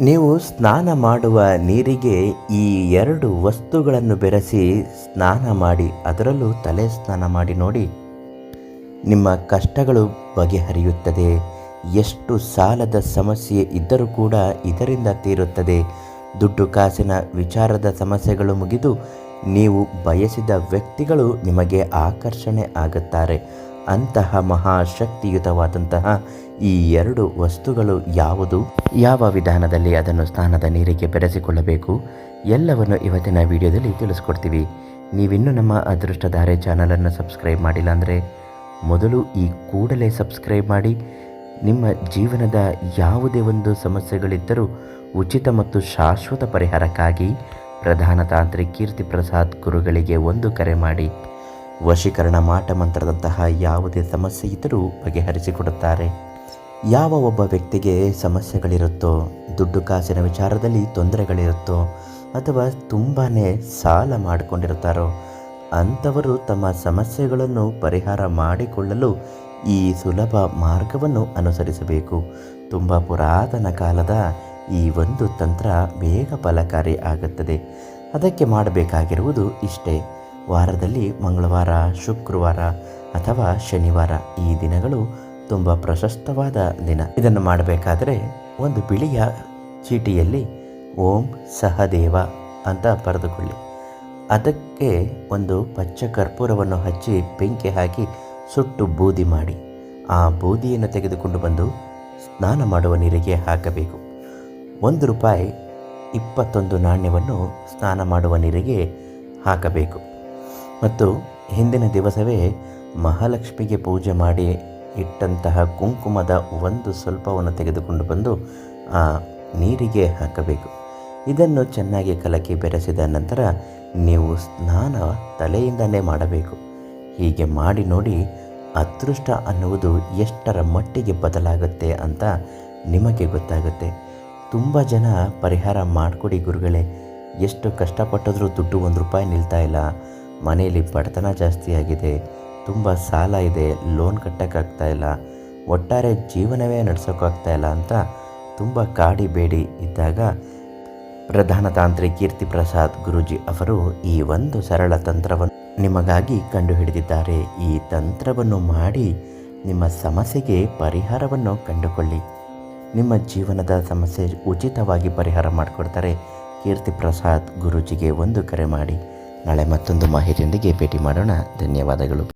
ನೀವು ಸ್ನಾನ ಮಾಡುವ ನೀರಿಗೆ ಈ ಎರಡು ವಸ್ತುಗಳನ್ನು ಬೆರೆಸಿ ಸ್ನಾನ ಮಾಡಿ, ಅದರಲ್ಲೂ ತಲೆ ಸ್ನಾನ ಮಾಡಿ ನೋಡಿ. ನಿಮ್ಮ ಕಷ್ಟಗಳು ಬಗೆಹರಿಯುತ್ತದೆ. ಎಷ್ಟು ಸಾಲದ ಸಮಸ್ಯೆ ಇದ್ದರೂ ಕೂಡ ಇದರಿಂದ ತೀರುತ್ತದೆ. ದುಡ್ಡು ಕಾಸಿನ ವಿಚಾರದ ಸಮಸ್ಯೆಗಳು ಮುಗಿದು ನೀವು ಬಯಸಿದ ವ್ಯಕ್ತಿಗಳು ನಿಮಗೆ ಆಕರ್ಷಣೆ ಆಗುತ್ತಾರೆ. ಅಂತಹ ಮಹಾಶಕ್ತಿಯುತವಾದಂತಹ ಈ ಎರಡು ವಸ್ತುಗಳು ಯಾವುದು? ಯಾವ ವಿಧಾನದಲ್ಲಿ ಅದನ್ನು ಸ್ನಾನದ ನೀರಿಗೆ ಬೆರೆಸಿಕೊಳ್ಳಬೇಕು? ಎಲ್ಲವನ್ನು ಇವತ್ತಿನ ವಿಡಿಯೋದಲ್ಲಿ ತಿಳಿಸ್ಕೊಡ್ತೀವಿ. ನೀವಿನ್ನೂ ನಮ್ಮ ಅದೃಷ್ಟಧಾರೆ ಚಾನಲನ್ನು ಸಬ್ಸ್ಕ್ರೈಬ್ ಮಾಡಿಲ್ಲ ಅಂದರೆ ಮೊದಲು ಈ ಕೂಡಲೇ ಸಬ್ಸ್ಕ್ರೈಬ್ ಮಾಡಿ. ನಿಮ್ಮ ಜೀವನದ ಯಾವುದೇ ಒಂದು ಸಮಸ್ಯೆಗಳಿದ್ದರೂ ಉಚಿತ ಮತ್ತು ಶಾಶ್ವತ ಪರಿಹಾರಕ್ಕಾಗಿ ಪ್ರಧಾನ ತಾಂತ್ರಿಕ್ ಕೀರ್ತಿ ಪ್ರಸಾದ್ ಗುರುಗಳಿಗೆ ಒಂದು ಕರೆ ಮಾಡಿ. ವಶೀಕರಣ ಮಾಟ ಮಂತ್ರದಂತಹ ಯಾವುದೇ ಸಮಸ್ಯೆ ಇದ್ದರೂ ಬಗೆಹರಿಸಿಕೊಡುತ್ತಾರೆ. ಯಾವ ಒಬ್ಬ ವ್ಯಕ್ತಿಗೆ ಸಮಸ್ಯೆಗಳಿರುತ್ತೋ, ದುಡ್ಡು ಕಾಸಿನ ವಿಚಾರದಲ್ಲಿ ತೊಂದರೆಗಳಿರುತ್ತೋ, ಅಥವಾ ತುಂಬಾ ಸಾಲ ಮಾಡಿಕೊಂಡಿರುತ್ತಾರೋ, ಅಂಥವರು ತಮ್ಮ ಸಮಸ್ಯೆಗಳನ್ನು ಪರಿಹಾರ ಮಾಡಿಕೊಳ್ಳಲು ಈ ಸುಲಭ ಮಾರ್ಗವನ್ನು ಅನುಸರಿಸಬೇಕು. ತುಂಬ ಪುರಾತನ ಕಾಲದ ಈ ಒಂದು ತಂತ್ರ ಬೇಗ ಫಲಕಾರಿ ಆಗುತ್ತದೆ. ಅದಕ್ಕೆ ಮಾಡಬೇಕಾಗಿರುವುದು ಇಷ್ಟೇ. ವಾರದಲ್ಲಿ ಮಂಗಳವಾರ, ಶುಕ್ರವಾರ ಅಥವಾ ಶನಿವಾರ ಈ ದಿನಗಳು ತುಂಬ ಪ್ರಶಸ್ತವಾದ ದಿನ. ಇದನ್ನು ಮಾಡಬೇಕಾದರೆ ಒಂದು ಬಿಳಿಯ ಚೀಟಿಯಲ್ಲಿ ಓಂ ಸಹದೇವ ಅಂತ ಬರೆದುಕೊಳ್ಳಿ. ಅದಕ್ಕೆ ಒಂದು ಪಚ್ಚ ಕರ್ಪೂರವನ್ನು ಹಚ್ಚಿ ಬೆಂಕಿ ಹಾಕಿ ಸುಟ್ಟು ಬೂದಿ ಮಾಡಿ. ಆ ಬೂದಿಯನ್ನು ತೆಗೆದುಕೊಂಡು ಬಂದು ಸ್ನಾನ ಮಾಡುವ ನೀರಿಗೆ ಹಾಕಬೇಕು. ಒಂದು ರೂಪಾಯಿ ಇಪ್ಪತ್ತೊಂದು ನಾಣ್ಯವನ್ನು ಸ್ನಾನ ಮಾಡುವ ನೀರಿಗೆ ಹಾಕಬೇಕು. ಮತ್ತು ಹಿಂದಿನ ದಿವಸವೇ ಮಹಾಲಕ್ಷ್ಮಿಗೆ ಪೂಜೆ ಮಾಡಿ ಇಟ್ಟಂತಹ ಕುಂಕುಮದ ಒಂದು ಸ್ವಲ್ಪವನ್ನು ತೆಗೆದುಕೊಂಡು ಬಂದು ಆ ನೀರಿಗೆ ಹಾಕಬೇಕು. ಇದನ್ನು ಚೆನ್ನಾಗಿ ಕಲಕಿ ಬೆರೆಸಿದ ನಂತರ ನೀವು ಸ್ನಾನ ತಲೆಯಿಂದಲೇ ಮಾಡಬೇಕು. ಹೀಗೆ ಮಾಡಿ ನೋಡಿ ಅದೃಷ್ಟ ಅನ್ನುವುದು ಎಷ್ಟರ ಮಟ್ಟಿಗೆ ಬದಲಾಗುತ್ತೆ ಅಂತ ನಿಮಗೆ ಗೊತ್ತಾಗುತ್ತೆ. ತುಂಬ ಜನ ಪರಿಹಾರ ಮಾಡಿಕೊಡಿ ಗುರುಗಳೇ. ಎಷ್ಟು ಕಷ್ಟಪಟ್ಟಿದ್ರೂ ದುಡ್ಡು ಒಂದು ರೂಪಾಯಿ ನಿಲ್ತಾ ಇಲ್ಲ. ಮನೆಯಲ್ಲಿ ಬಡತನ ಜಾಸ್ತಿ ಆಗಿದೆ. ತುಂಬ ಸಾಲ ಇದೆ, ಲೋನ್ ಕಟ್ಟೋಕ್ಕಾಗ್ತಾ ಇಲ್ಲ, ಒಟ್ಟಾರೆ ಜೀವನವೇ ನಡೆಸೋಕ್ಕಾಗ್ತಾ ಇಲ್ಲ ಅಂತ ತುಂಬ ಕಾಡಿ ಬೇಡಿ ಇದ್ದಾಗ ಪ್ರಧಾನ ತಾಂತ್ರಿ ಕೀರ್ತಿ ಪ್ರಸಾದ್ ಗುರುಜಿ ಅವರು ಈ ಒಂದು ಸರಳ ತಂತ್ರವನ್ನು ನಿಮಗಾಗಿ ಕಂಡುಹಿಡಿದಿದ್ದಾರೆ. ಈ ತಂತ್ರವನ್ನು ಮಾಡಿ ನಿಮ್ಮ ಸಮಸ್ಯೆಗೆ ಪರಿಹಾರವನ್ನು ಕಂಡುಕೊಳ್ಳಿ. ನಿಮ್ಮ ಜೀವನದ ಸಮಸ್ಯೆ ಉಚಿತವಾಗಿ ಪರಿಹಾರ ಮಾಡಿಕೊಡ್ತಾರೆ ಕೀರ್ತಿ ಪ್ರಸಾದ್ ಗುರುಜಿಗೆ ಒಂದು ಕರೆ ಮಾಡಿ. ನಾಳೆ ಮತ್ತೊಂದು ಮಾಹಿತಿಯೊಂದಿಗೆ ಭೇಟಿ ಮಾಡೋಣ. ಧನ್ಯವಾದಗಳು.